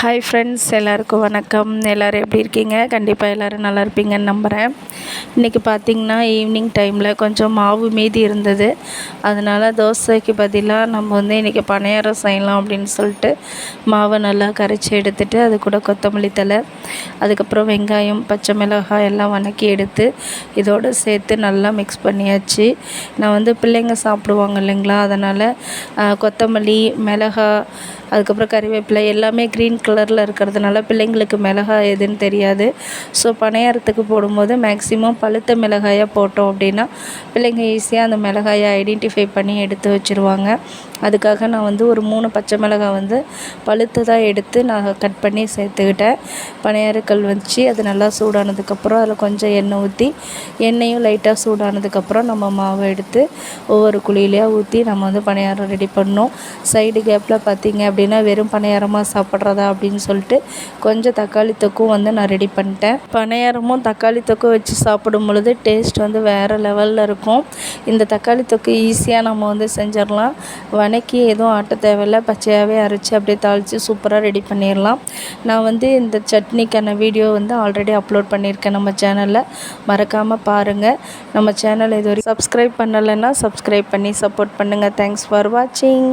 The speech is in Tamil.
ஹாய் ஃப்ரெண்ட்ஸ் எல்லாருக்கும் வணக்கம். எல்லோரும் எப்படி இருக்கீங்க? கண்டிப்பாக எல்லோரும் நல்லா இருப்பீங்கன்னு நம்புகிறேன் இன்றைக்கி பார்த்திங்கன்னா ஈவினிங் டைமில் கொஞ்சம் மாவு மீதி இருந்தது. அதனால் தோசைக்கு பதிலாக நம்ம வந்து இன்றைக்கி பணியாரம் செய்யலாம் அப்படின்னு சொல்லிட்டு மாவை நல்லா கரைச்சி எடுத்துகிட்டு அது கூட கொத்தமல்லி தழை அதுக்கப்புறம் வெங்காயம் பச்சை மிளகாய் எல்லாம் வதக்கி எடுத்து இதோடு சேர்த்து நல்லா மிக்ஸ் பண்ணியாச்சு. நான் வந்து பிள்ளைங்க சாப்பிடுவாங்க இல்லைங்களா? அதனால் கொத்தமல்லி மிளகாய் அதுக்கப்புறம் கறிவேப்பிலை எல்லாமே க்ரீன் கலரில் இருக்கிறதுனால பிள்ளைங்களுக்கு மிளகாய் எதுன்னு தெரியாது. ஸோ பணியாரத்துக்கு போடும்போது மேக்ஸிமம் பழுத்த மிளகாயாக போட்டோம் அப்படின்னா பிள்ளைங்க ஈஸியாக அந்த மிளகாயை ஐடென்டிஃபை பண்ணி எடுத்து வச்சுருவாங்க. அதுக்காக நான் வந்து ஒரு மூணு பச்சை மிளகாய் வந்து பழுத்ததாக எடுத்து நான் கட் பண்ணி சேர்த்துக்கிட்டேன். பணியாரக்கல் வச்சு அது நல்லா சூடானதுக்கப்புறம் அதில் கொஞ்சம் எண்ணெய் ஊற்றி எண்ணெயும் லைட்டாக சூடானதுக்கப்புறம் நம்ம மாவை எடுத்து ஒவ்வொரு குழியிலையாக ஊற்றி நம்ம வந்து பணியாரம் ரெடி பண்ணோம் சைடு கேப்பில் பார்த்திங்க அப்படின்னா வெறும் பணியாரமாக சாப்பிட்றதா அப்படின்னு சொல்லிட்டு கொஞ்சம் தக்காளி தொக்கும் வந்து நான் ரெடி பண்ணிட்டேன். பணியாரமும் தக்காளி தொக்கும் வச்சு சாப்பிடும் பொழுது டேஸ்ட் வந்து வேறு லெவலில் இருக்கும். இந்த தக்காளி தொக்கு ஈஸியாக நம்ம வந்து செஞ்சிடலாம். வணக்கி எதுவும் ஆட்ட தேவையில்ல. பச்சையாகவே அரைச்சி அப்படியே தாளித்து சூப்பராக ரெடி பண்ணிடலாம். நான் வந்து இந்த சட்னிக்கான வீடியோ வந்து ஆல்ரெடி அப்லோட் பண்ணியிருக்கேன் நம்ம சேனலில் மறக்காமல் பாருங்கள் நம்ம சேனல் இது வரைக்கும் சப்ஸ்கிரைப் பண்ணலைன்னா சப்ஸ்கிரைப் பண்ணி சப்போர்ட் பண்ணுங்கள் தேங்க்ஸ் ஃபார் வாட்சிங்